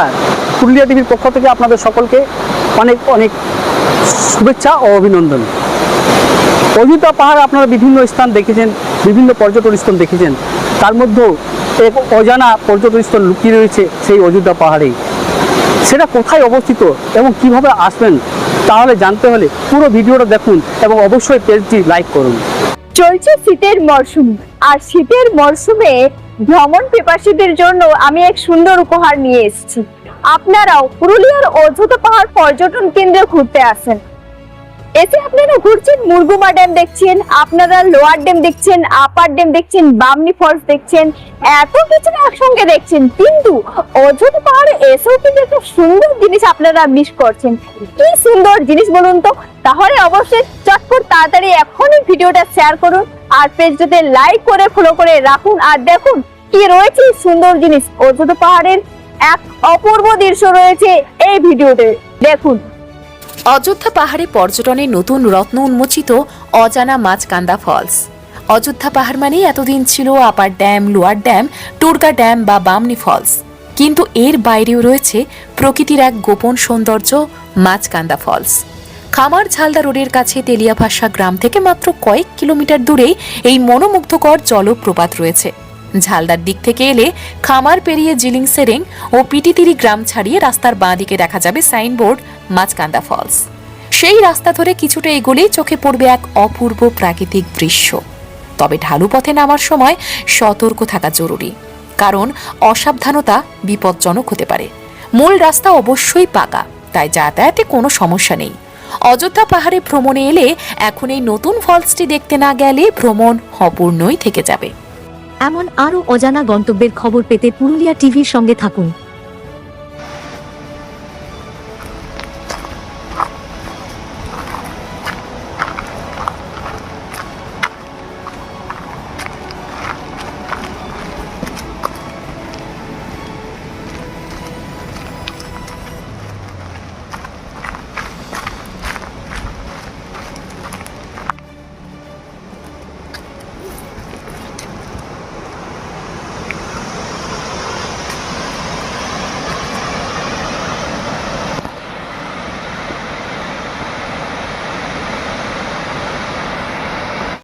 নমস্কার। পুরুলিয়া টিভির পক্ষ থেকে আপনাদের সকলকে অনেক অনেক শুভেচ্ছা ও অভিনন্দন। অযোধ্যা পাহাড় আপনারা বিভিন্ন স্থান দেখেছেন, বিভিন্ন পর্যটন স্থান দেখেছেন। তার মধ্যেও এক অজানা পর্যটন স্থান লুকিয়ে রয়েছে সেই অযোধ্যা পাহাড়েই সেটা কোথায় অবস্থিত এবং কীভাবে আসবেন, তাহলে জানতে হলে পুরো ভিডিওটা দেখুন এবং অবশ্যই পেজটি লাইক করুন। চলছে শীতের মরশুম। আর শীতের মরশুমে ভ্রমণ পিপাসীদের জন্য আমি এক সুন্দর উপহার নিয়ে এসেছি। আপনারাও পুরুলিয়ার অযোধ্যা পাহাড় পর্যটন কেন্দ্রে ঘুরতে আসেন। এসে আপনারা ঘুরছেন মুরগুমা ড্যাম দেখছেন, আপনারা লোয়ার ড্যাম দেখছেন, আপার ড্যাম দেখছেন, বামনি ফলস দেখছেন, এত কিছু একসঙ্গে দেখছেন। কিন্তু অযোধ্যা পাহাড়ে এসেও কিন্তু একটা সুন্দর জিনিস আপনারা মিস করছেন। কি সুন্দর জিনিস বলুন তো? তাহলে অবশ্যই চটপট তাড়াতাড়ি এখনই ভিডিওটা শেয়ার করুন, আর পেজটাতে লাইক করে ফলো করে রাখুন, আর দেখুন কি রয়েছে সুন্দর জিনিস। অযোধ্যা পাহাড়ের এক অপূর্ব দৃশ্য রয়েছে এই ভিডিওতে। দেখুন। অযোধ্যা পাহাড়ে পর্যটনের নতুন রত্ন উন্মোচিত অজানা মাছকান্দা ফলস। অযোধ্যা পাহাড় মানেই এতদিন ছিল upper dam, lower dam Turga dam বা বামনি ফলস। কিন্তু এর বাইরেও রয়েছে প্রকৃতির এক গোপন সৌন্দর্য, মাছকান্দা ফলস। খামার ঝালদা রোডের কাছে তেলিয়াভাষা গ্রাম থেকে মাত্র কয়েক কিলোমিটার দূরেই এই মনোমুগ্ধকর জলপ্রপাত রয়েছে। ঝালদার দিক থেকে এলে খামার পেরিয়ে জিলিং সেরেং ও পিটিতিরি গ্রাম ছাড়িয়ে রাস্তার বাঁ দিকে দেখা যাবে সাইনবোর্ড মাছকান্দা ফলস। সেই রাস্তা ধরে কিছুটা এগোলেই চোখে পড়বে এক অপূর্ব প্রাকৃতিক দৃশ্য। তবে ঢালু পথে নামার সময় সতর্ক থাকা জরুরি, কারণ অসাবধানতা বিপজ্জনক হতে পারে। মূল রাস্তা অবশ্যই পাকা, তাই যাতায়াতে কোনো সমস্যা নেই। অযোধ্যা পাহাড়ে ভ্রমণে এলে এখন এই নতুন ফলসটি দেখতে না গেলে ভ্রমণ অপূর্ণই থেকে যাবে। এমন আরও অজানা গন্তব্যের খবর পেতে পুরুলিয়া টিভির সঙ্গে থাকুন।